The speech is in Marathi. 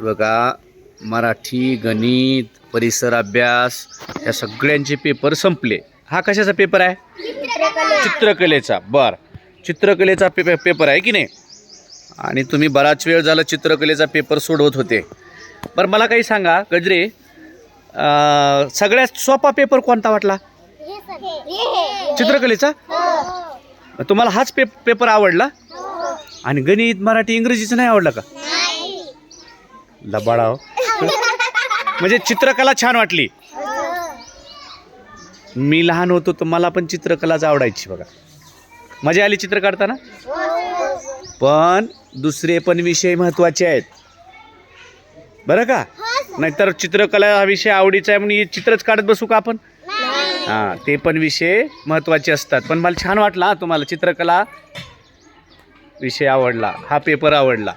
बघा मराठी गणित परिसर अभ्यास या सगळ्यांचे पेपर संपले. हा कशाचा पेपर आहे? चित्रकलेचा. बर. चित्रकलेचा पे पेपर आहे की नाही? आणि तुम्ही बराच वेळ झाला चित्रकलेचा पेपर सोडवत होते. बरं मला काही सांगा गजरे सगळ्यात सोपा पेपर कोणता वाटला? चित्रकलेचा? तुम्हाला हाच पे पेपर आवडला? आणि गणित मराठी इंग्रजीचं नाही आवडलं का? लबाडाव. म्हणजे चित्रकला छान वाटली. मी लहान होतो तर मला पण चित्रकलाच आवडायची बघा. मजा आली चित्र काढताना? पण दुसरे पण विषय महत्त्वाचे आहेत. बरं का? नाहीतर चित्रकला हा विषय आवडीचा आहे म्हणून चित्रच काढत बसू का आपण? हां ते पण विषय महत्त्वाचे असतात. पण मला छान वाटला तुम्हाला चित्रकला विषय आवडला. हा पेपर आवडला.